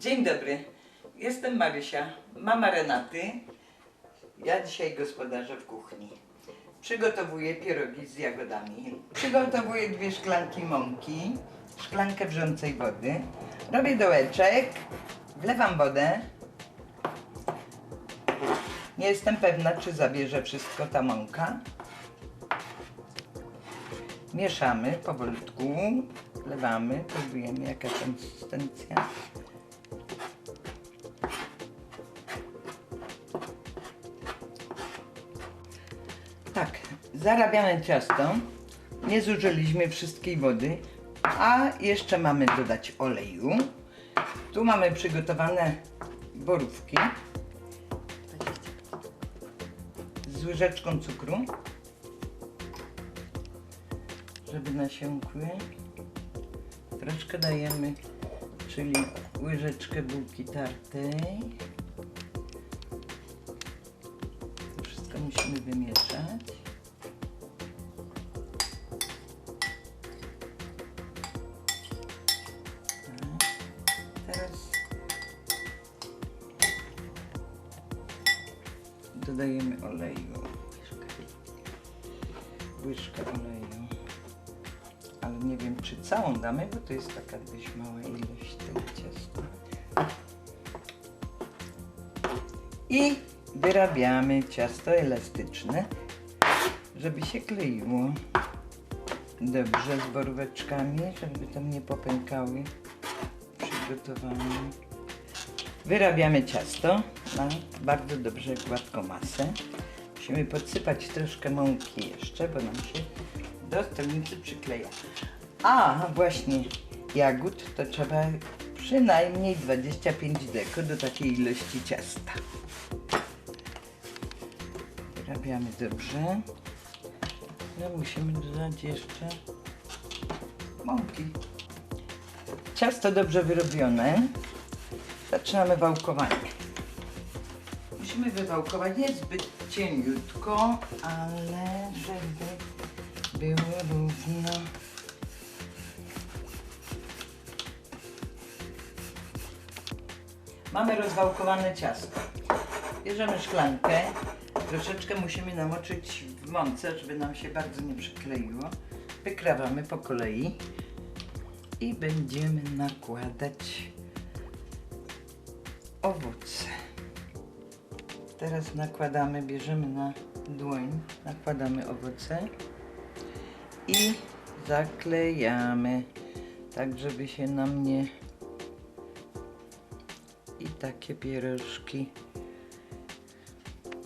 Dzień dobry. Jestem Marysia, mama Renaty. Ja dzisiaj gospodarzę w kuchni. Przygotowuję pierogi z jagodami. Przygotowuję dwie szklanki mąki, szklankę wrzącej wody. Robię dołeczek, wlewam wodę. Nie jestem pewna, czy zabierze wszystko ta mąka. Mieszamy powolutku, wlewamy, próbujemy jaka konsystencja. Zarabiamy ciasto. Nie zużyliśmy wszystkiej wody, a jeszcze mamy dodać oleju. Tu mamy przygotowane borówki z łyżeczką cukru, żeby nasiąkły. Troszkę dajemy, czyli łyżeczkę bułki tartej. Wszystko musimy wymieszać. Dodajemy oleju. Łyżkę oleju. Ale nie wiem, czy całą damy, bo to jest taka dość mała ilość tego ciasta. I wyrabiamy ciasto elastyczne, żeby się kleiło dobrze z boróweczkami, żeby tam nie popękały. Przygotowane. Wyrabiamy ciasto na bardzo dobrze gładką masę. Musimy podsypać troszkę mąki jeszcze, bo nam się do stolnicy przykleja. A właśnie jagód to trzeba przynajmniej 25 deko do takiej ilości ciasta. Wyrabiamy dobrze. No musimy dodać jeszcze mąki. Ciasto dobrze wyrobione. Zaczynamy wałkowanie. Musimy wywałkować nie zbyt cieniutko, ale żeby było równo. Mamy rozwałkowane ciasto. Bierzemy szklankę. Troszeczkę musimy namoczyć w mące, żeby nam się bardzo nie przykleiło. Wykrawamy po kolei i będziemy nakładać owoce. Teraz nakładamy, bierzemy na dłoń, nakładamy owoce i zaklejamy, tak żeby się nam nie... I takie pierożki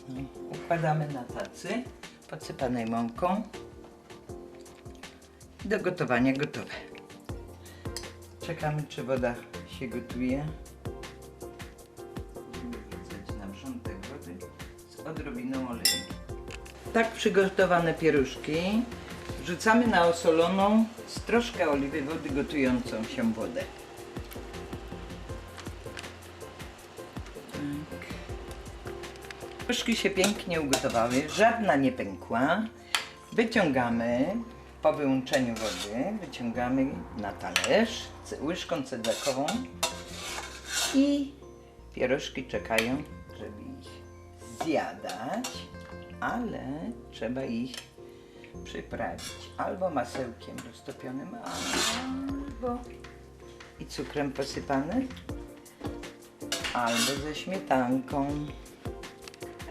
no, układamy na tacy podsypanej mąką. Do gotowania gotowe. Czekamy, czy woda się gotuje. Odrobiną oleju. Tak przygotowane pieruszki wrzucamy na osoloną z troszkę oliwy wody gotującą się wodę. Tak. Pieruszki się pięknie ugotowały, żadna nie pękła. Wyciągamy po wyłączeniu wody, wyciągamy na talerz łyżką cedakową i pierożki czekają, żeby ich zjadać, ale trzeba ich przyprawić albo masełkiem roztopionym, albo i cukrem posypany, albo ze śmietanką.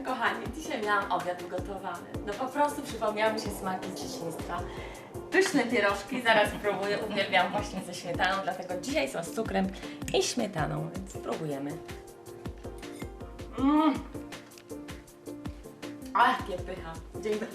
Kochani, dzisiaj miałam obiad ugotowany. No po prostu przypomniały mi się smaki z dzieciństwa. Pyszne pierożki, zaraz spróbuję. Uwielbiam właśnie ze śmietaną, dlatego dzisiaj są z cukrem i śmietaną, więc spróbujemy. Mmm! 啊，太拼了！真的。